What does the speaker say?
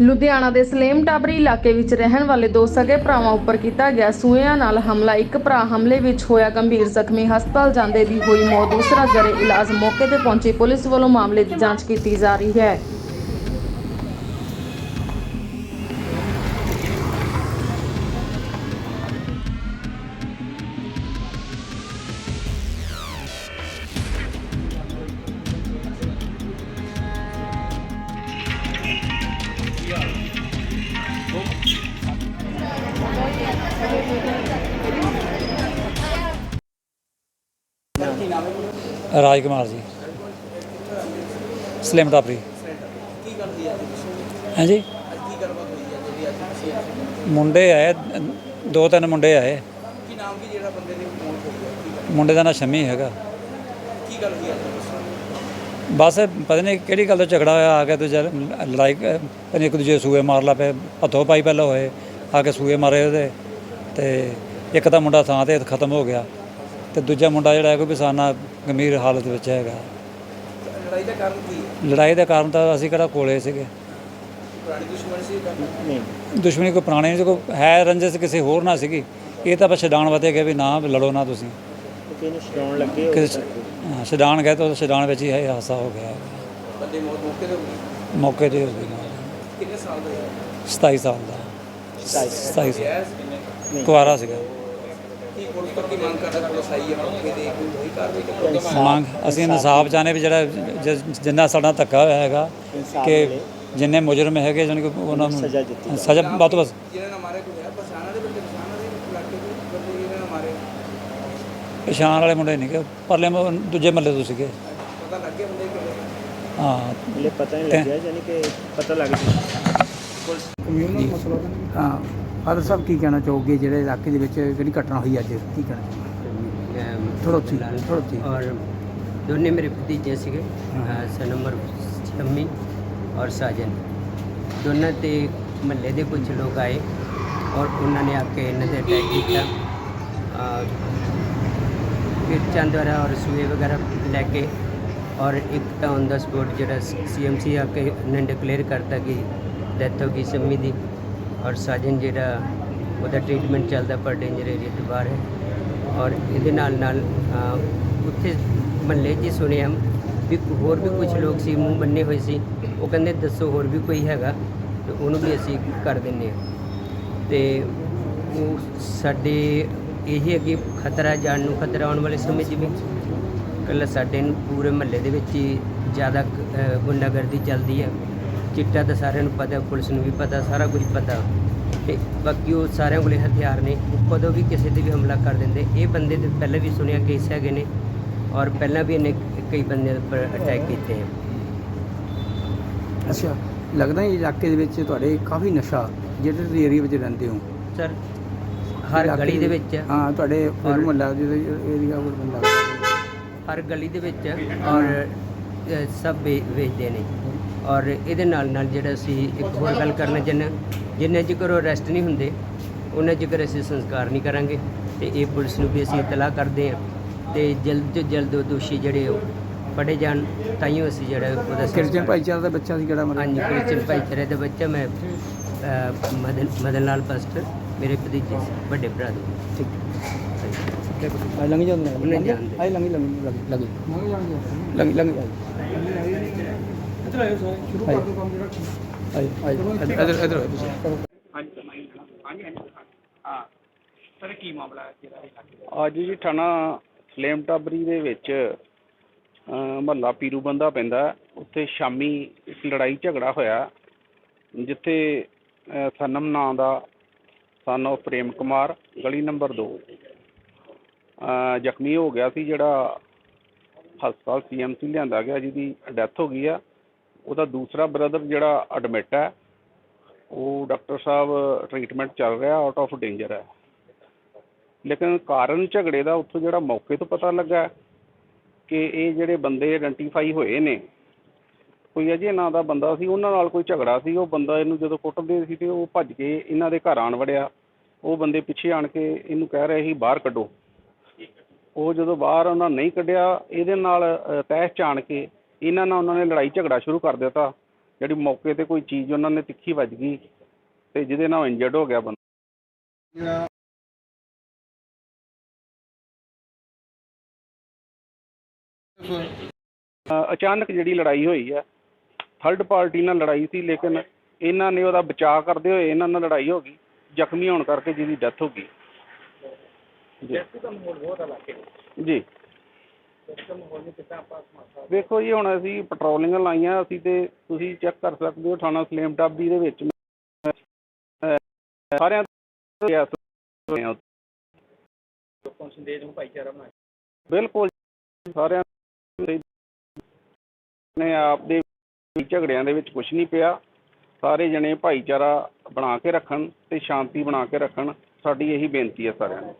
ਲੁਧਿਆਣਾ ਦੇ ਸਲੇਮ ਟਾਬਰੀ ਇਲਾਕੇ ਵਿੱਚ ਰਹਿਣ ਵਾਲੇ ਦੋ ਸਗੇ ਭਰਾਵਾਂ ਉੱਪਰ ਕੀਤਾ ਗਿਆ ਸੂਇਆਂ ਨਾਲ ਹਮਲਾ। ਇੱਕ ਭਰਾ ਹਮਲੇ ਵਿੱਚ ਹੋਇਆ ਗੰਭੀਰ ਜ਼ਖਮੀ, ਹਸਪਤਾਲ ਜਾਂਦੇ ਦੀ ਹੋਈ ਮੌਤ, ਦੂਸਰਾ ਜਰੇ ਇਲਾਜ ਮੌਕੇ ਤੇ ਪਹੁੰਚੀ ਪੁਲਿਸ ਵੱਲੋਂ ਮਾਮਲੇ ਦੀ ਜਾਂਚ ਕੀਤੀ ਜਾ ਰਹੀ ਹੈ। ਰਾਜ ਕੁਮਾਰ ਜੀ। ਸਲਿਮ ਟਾਪਰੀ। ਹਾਂਜੀ? ਮੁੰਡੇ ਆਏ, ਦੋ ਤਿੰਨ ਮੁੰਡੇ ਆਏ। ਕੀ ਨਾਮ ਕੀ ਜਿਹੜਾ ਬੰਦੇ ਦੀ ਮੁੰਡੇ ਦਾ ਨਾਂ ਸ਼ਮੀ ਹੈਗਾ। ਕੀ ਗੱਲ ਹੋਈ ਬਸ ਪਤਾ ਨਹੀਂ ਕਿਹੜੀ ਗੱਲ ਤੋਂ ਝਗੜਾ ਹੋਇਆ, ਆ ਕੇ ਦੂਜਾ ਲੜਾਈ, ਪਤਾ ਨਹੀਂ ਇੱਕ ਦੂਜੇ ਸੂਏ ਮਾਰ ਲਾ ਪਏ, ਹੱਥੋਂ ਪਾਈ ਪਹਿਲਾਂ ਹੋਏ, ਆ ਕੇ ਸੂਏ ਮਾਰੇ ਉਹਦੇ। ਤੇ ਇੱਕ ਤਾਂ ਮੁੰਡਾ ਥਾਂ ਤੇ ਖਤਮ ਹੋ ਗਿਆ ਤੇ ਦੂਜਾ ਮੁੰਡਾ ਜਿਹੜਾ ਹੈ ਕੋਈ ਬਿਸਾਨਾ ਗੰਭੀਰ ਹਾਲਤ ਵਿੱਚ ਹੈਗਾ। ਲੜਾਈ ਦਾ ਕਾਰਨ ਕੀ ਹੈ? ਲੜਾਈ ਦਾ ਕਾਰਨ ਤਾਂ ਅਸੀਂ ਕਿਹੜਾ ਕੋਲੇ ਸੀਗੇ। ਪੁਰਾਣੀ ਦੁਸ਼ਮਣੀ ਸੀ ਨਹੀਂ? ਦੁਸ਼ਮਣੀ ਕੋਈ ਪੁਰਾਣੀ ਨਹੀਂ ਕੋਈ ਹੈ ਰੰਜਿਸ਼ ਕਿਸੇ ਹੋਰ ਨਾਲ ਸੀਗੀ ਇਹ ਤਾਂ ਬਸ ਛਡਾਣ ਵਾਤੇ ਗਏ ਵੀ ਨਾ ਲੜੋ ਨਾ ਤੁਸੀਂ। ਕਿਹਨੂੰ ਛਡਾਉਣ ਲੱਗੇ ਕਿਸੇ ਹਾਂ, ਛਡਾਣ ਗਏ ਤਾਂ ਛਡਾਣ ਵਿੱਚ ਹੀ ਇਹ ਹਾਦਸਾ ਹੋ ਗਿਆ। ਬੰਦੇ ਮੌਤ ਮੌਕੇ ਤੇ ਹੋ ਗਈ? ਮੌਕੇ ਤੇ ਹੋ ਗਈ। ਮੌਤ। ਕਿੰਨੇ ਸਾਲ ਦਾ ਹੈ 27 ਸਾਲ ਦਾ। 27 ਸਾਲ। ਕੁਆਰਾ ਸੀਗਾ। ਕੀ ਪੁਲਿਸ ਤੋਂ ਕੀ ਮੰਗ ਕਰਦਾ? ਪੁਲਿਸ ਆਈ ਹੈ ਮੌਕੇ ਤੇ ਕੋਈ ਹੋਈ ਕਾਰਵਾਈ ਕਰੋ ਮੰਗ ਅਸੀਂ ਇਨਸਾਫ ਚਾਹਨੇ ਵੀ ਜਿਹੜਾ ਜ- ਜਿੰਨਾ ਸਾਡਾ ਧੱਕਾ ਹੋਇਆ ਹੈਗਾ ਕਿ ਜਿੰਨੇ ਮੁਜਰਮ ਹੈਗੇ ਜਾਣੀ ਕਿ ਉਹਨਾਂ ਨੂੰ ਸਜ਼ਾ ਦਿੱਤੀ ਸਜ਼ਾ ਵੱਧ ਤੋਂ ਵੱਧ ਜਿਹਨਾਂ ਨੇ ਮਾਰੇ ਕੋਈ ਹੈ? ਪਛਾਣਾ ਦੇ ਬੰਦੇ ਪਛਾਣਾ ਦੇ ਇਲਾਕੇ ਦੇ ਬੰਦੇ ਜਿਹਨਾਂ ਨੇ ਮਾਰੇ? ਪਛਾਣ ਵਾਲੇ ਮੁੰਡੇ ਨਹੀਂ ਕਿ ਪਰਲੇ ਮੁ- ਦੂਜੇ ਮੱਲੇ ਤੋਂ ਸੀਗੇ। ਪਤਾ ਲੱਗੇ ਬੰਦੇ ਕਿਹੜੇ ਹਾਂ। ਹਲੇ ਪਤਾ ਨਹੀਂ ਲੱਗਿਆ ਯਾਨੀ ਕਿ ਪਤਾ ਲੱਗ ਗਿਆ। ਹਾਂ। ਫਾਦਰ ਸਾਹਿਬ ਕੀ ਕਹਿਣਾ ਚਾਹੋਗੇ ਜਿਹੜੇ ਇਲਾਕੇ ਦੇ ਵਿੱਚ ਜਿਹੜੀ ਘਟਨਾ ਹੋਈ ਅੱਜ ਕੀ ਕਹਿਣਾ ਚਾਹੋਗੇ ਥੋੜਾ ਉੱਚੀ ਥੋੜਾ ਉੱਚੀ और दोनों मेरे भतीजे ਸੀਗੇ सन ਨੰਬਰ ਸ਼ੰਮੀ ਔਰ ਸਾਜਨ ਦੋਨਾਂ ਤੇ ਮਹੱਲੇ ਦੇ ਕੁਝ ਲੋਕ ਆਏ ਔਰ ਉਹਨਾਂ ਨੇ ਆ ਕੇ ਇਹਨਾਂ ਤੇ ਅਟੈਕ ਕੀਤਾ ਅਹ, ਕਿਰਚਾਂ ਦੁਆਰਾ ਔਰ ਸੂਏ ਵਗੈਰਾ ਲੈ ਕੇ ਔਰ ਇੱਕ ਤਾਂ ਔਨ ਦਾ ਸਪੋਟ ਜਿਹੜਾ ਸੀਐਮਸੀ ਆ ਕੇ ਨੇ ਡਿਕਲੇਅਰ ਕਰਤਾ ਕਿ ਡੈਥ ਹੋ ਗਈ ਸ਼ੰਮੀ ਦੀ ਔਰ ਸਾਜਨ ਜਿਹੜਾ ਉਹਦਾ ਟ੍ਰੀਟਮੈਂਟ ਚੱਲਦਾ ਪਰ ਡੇਂਜਰ ਏਰੀਆ ਤੋਂ ਬਾਹਰ ਹੈ। ਔਰ ਇਹਦੇ ਨਾਲ ਨਾਲ ਉੱਥੇ ਮਹੱਲੇ 'ਚ ਹੀ ਸੁਣਿਆ ਵੀ ਹੋਰ ਵੀ ਕੁਝ ਲੋਕ ਸੀ, ਮੂੰਹ ਬੰਨੇ ਹੋਏ ਸੀ। ਉਹ ਕਹਿੰਦੇ ਦੱਸੋ ਹੋਰ ਵੀ ਕੋਈ ਹੈਗਾ, ਤੇ ਉਹਨੂੰ ਵੀ ਅਸੀਂ ਕਰ ਦਿੰਨੇ ਆ ਤੇ ਉਹ ਸਾਡੇ ਇਹੀ ਹੈ ਕਿ ਖਤਰਾ ਜਾਣ ਨੂੰ ਖਤਰਾ ਆਉਣ ਵਾਲੇ ਸਮੇਂ 'ਚ ਵੀ ਕੱਲ੍ਹ ਸਾਡੇ ਨੂੰ ਪੂਰੇ ਮਹੱਲੇ ਦੇ ਵਿੱਚ ਹੀ ਜ਼ਿਆਦਾ ਗੁੰਡਾਗਰਦੀ ਚੱਲਦੀ ਹੈ। ਚਿੱਟਾ ਤਾਂ ਸਾਰਿਆਂ ਨੂੰ ਪਤਾ ਪੁਲਿਸ ਨੂੰ ਵੀ ਪਤਾ ਸਾਰਾ ਕੁਝ ਪਤਾ। ਤੇ ਬਾਕੀ ਉਹ ਸਾਰਿਆਂ ਕੋਲੇ ਹਥਿਆਰ ਨੇ ਉਹ ਕਦੋਂ ਵੀ ਕਿਸੇ ਤੇ ਵੀ ਹਮਲਾ ਕਰ ਦਿੰਦੇ। ਇਹ ਬੰਦੇ ਤੇ ਪਹਿਲਾਂ ਵੀ ਸੁਣਿਆ ਕੇਸ ਹੈਗੇ ਨੇ ਔਰ ਪਹਿਲਾਂ ਵੀ ਇਹਨੇ ਕਈ ਬੰਦਿਆਂ ਉੱਪਰ ਅਟੈਕ ਕੀਤੇ ਹੈ ਅੱਛਾ ਲੱਗਦਾ ਇਹ ਇਲਾਕੇ ਦੇ ਵਿੱਚ ਤੁਹਾਡੇ ਕਾਫੀ ਨਸ਼ਾ ਜਿਹੜੇ ਤੁਸੀਂ ਏਰੀਆ ਵਿੱਚ ਰਹਿੰਦੇ ਹੋ। ਸਰ ਹਰ ਗਲੀ ਦੇ ਵਿੱਚ ਹਾਂ ਤੁਹਾਡੇ ਔਰ- ਮੁਹੱਲਾ ਜਿਹਦੇ ਏਰੀਆ ਕੋਲ ਬੰਦਾ। ਹਰ ਗਲੀ ਦੇ ਵਿੱਚ ਔਰ ਸਭ ਵੇਚਦੇ ਨੇ। ਔਰ ਇਹਦੇ ਨਾਲ ਨਾਲ ਜਿਹੜਾ ਅਸੀਂ ਇੱਕ ਹੋਰ ਗੱਲ ਕਰਨਾ ਚਾਹੁੰਦੇ ਜਿੰਨੇ ਚਿਰ ਉਹ ਅਰੈਸਟ ਨਹੀਂ ਹੁੰਦੇ ਉਹਨਾਂ ਚਿਰ ਅਸੀਂ ਸੰਸਕਾਰ ਨਹੀਂ ਕਰਾਂਗੇ ਤੇ ਇਹ ਪੁਲਿਸ ਨੂੰ ਵੀ ਅਸੀਂ ਇਤਲਾਹ ਕਰਦੇ ਹਾਂ ਤੇ ਜਲਦ ਤੋਂ ਜਲਦ ਉਹ ਦੋਸ਼ੀ ਜਿਹੜੇ ਉਹ ਫੜੇ ਜਾਣ ਤਾਈਓ ਅਸੀਂ ਜਿਹੜਾ ਉਹਦਾ ਕਿਰਚਨ ਭਾਈਚਾਰੇ ਦਾ ਬੱਚਾ ਸੀ ਕਿਹੜਾ ਮਰਿਆ ਹਾਂਜੀ ਕ੍ਰਿਸਚਨ ਭਾਈਚਾਰੇ ਦਾ ਬੱਚਾ ਮੈਂ ਮਦਨ ਮਦਨ ਲਾਲ ਪਾਸਟਰ ਮੇਰੇ ਭਤੀਜੇ ਵੱਡੇ ਭਰਾ ਦੇ ਠੀਕ ਆ ਲੰਘ ਜਾਂਦੇ। ਆਈ ਲੰਘ ਲੰਘ ਲੰਘ ਲੰਘ ਲੰਘ ਲੰਘ ਇੱਧਰ ਆਇਓ ਸਾਰੇ ਸ਼ੁਰੂ ਕਰ ਦਿਓ ਕੰਮ ਜਿਹੜਾ ਆਈ ਆਈ। ਇੱਧਰ ਇੱਧਰ ਆਇਓ ਤੁਸੀਂ। ਅੱਜ ਜੀ ਥਾਣਾ ਸਲੇਮ ਟਾਬਰੀ ਦੇ ਵਿੱਚ ਮਹੱਲਾ ਪੀਰੂ ਬੰਦਾ ਪੈਂਦਾ ਉੱਥੇ ਸ਼ਾਮੀ ਇੱਕ ਲੜਾਈ ਝਗੜਾ ਹੋਇਆ ਜਿੱਥੇ ਸਨਮ ਨਾਂ ਦਾ ਸਨ ਉਹ ਪ੍ਰੇਮ ਕੁਮਾਰ ਗਲੀ ਨੰਬਰ 2 ਜ਼ਖਮੀ ਹੋ ਗਿਆ ਸੀ ਜਿਹੜਾ ਹਸਪਤਾਲ ਸੀਐਮਸੀ ਲਿਆਂਦਾ ਗਿਆ ਜਿਹਦੀ ਡੈਥ ਹੋ ਗਈ ਆ। ਉਹਦਾ ਦੂਸਰਾ ਬ੍ਰਦਰ ਜਿਹੜਾ ਐਡਮਿਟ ਹੈ, ਉਹ ਡਾਕਟਰ ਸਾਹਿਬ ਟ੍ਰੀਟਮੈਂਟ ਚੱਲ ਰਿਹਾ ਆਊਟ ਆਫ ਡੇਂਜਰ ਹੈ। ਲੇਕਿਨ ਕਾਰਨ ਝਗੜੇ ਦਾ ਉੱਥੋਂ ਜਿਹੜਾ ਮੌਕੇ ਤੋਂ ਪਤਾ ਲੱਗਾ ਕਿ ਇਹ ਜਿਹੜੇ ਬੰਦੇ ਆਇਡੈਂਟੀਫਾਈ ਹੋਏ ਨੇ, ਕੋਈ ਅਜੇ ਨਾਂ ਦਾ ਬੰਦਾ ਸੀ, ਉਹਨਾਂ ਨਾਲ ਕੋਈ ਝਗੜਾ ਸੀ, ਉਹ ਬੰਦਾ ਇਹਨੂੰ ਜਦੋਂ ਕੁੱਟਦੇ ਸੀ ਤੇ ਉਹ ਭੱਜ ਕੇ ਇਹਨਾਂ ਦੇ ਘਰ ਆਣ ਵੜਿਆ। ਉਹ ਬੰਦੇ ਪਿੱਛੇ ਆਣ ਕੇ ਇਹਨੂੰ ਕਹਿ ਰਹੇ ਸੀ, ਬਾਹਰ ਕੱਢੋ। ਉਹ ਜਦੋਂ ਬਾਹਰ ਉਹਨਾਂ ਨਹੀਂ ਕੱਢਿਆ, ਇਹਦੇ ਨਾਲ ਤਹਿਸ ਚ ਆਣ ਕੇ ਇਹਨਾਂ ਨਾਲ ਉਹਨਾਂ ਨੇ ਲੜਾਈ ਝਗੜਾ ਸ਼ੁਰੂ ਕਰ ਦਿੱਤਾ। ਜਿਹੜੀ ਮੌਕੇ ਤੇ ਕੋਈ ਚੀਜ਼ ਉਹਨਾਂ ਨੇ ਤਿੱਖੀ ਵੱਜ ਗਈ ਤੇ ਜਿਹਦੇ ਨਾਲ ਇੰਜਰਡ ਹੋ ਗਿਆ ਬੰਦਾ। ਅ, ਅਚਾਨਕ ਜਿਹੜੀ ਲੜਾਈ ਹੋਈ ਹੈ ਥਰਡ ਪਾਰਟੀ ਨਾਲ ਲੜਾਈ ਸੀ ਲੇਕਿਨ ਇਹਨਾਂ ਨੇ ਉਹਦਾ ਬਚਾਅ ਕਰਦੇ ਹੋਏ ਇਹਨਾਂ ਨਾਲ ਲੜਾਈ ਹੋ ਗਈ ਜ਼ਖਮੀ ਹੋਣ ਕਰਕੇ ਜਿਹਦੀ ਡੈਥ ਹੋ ਗਈ। ਜੀ। ਜੀ। ਵੇਖੋ ਜੀ ਹੁਣ ਅਸੀਂ ਪੈਟਰੋਲਿੰਗ ਲਾਈਆਂ ਅਸੀਂ ਤੇ ਤੁਸੀਂ ਚੈੱਕ ਕਰ ਸਕਦੇ ਹੋ ਥਾਣਾ ਸਲੇਮ ਟਾਬੀ ਦੇ ਵਿੱਚ। ਅਹ, ਸਾਰਿਆਂ ਦੇ ਇਸ ਹੋਏ ਆ। ਬਿਲਕੁਲ ਸਾਰਿਆਂ ਨੇ ਆਪ ਦੇ ਝਗੜਿਆਂ ਦੇ ਵਿੱਚ ਕੁਝ ਨਹੀਂ ਪਿਆ। ਸਾਰੇ ਜਣੇ ਭਾਈਚਾਰਾ ਬਣਾ ਕੇ ਰੱਖਣ ਤੇ ਸ਼ਾਂਤੀ ਬਣਾ ਕੇ ਰੱਖਣ ਸਾਡੀ ਇਹੀ ਬੇਨਤੀ ਹੈ ਸਾਰਿਆਂ ਨੂੰ।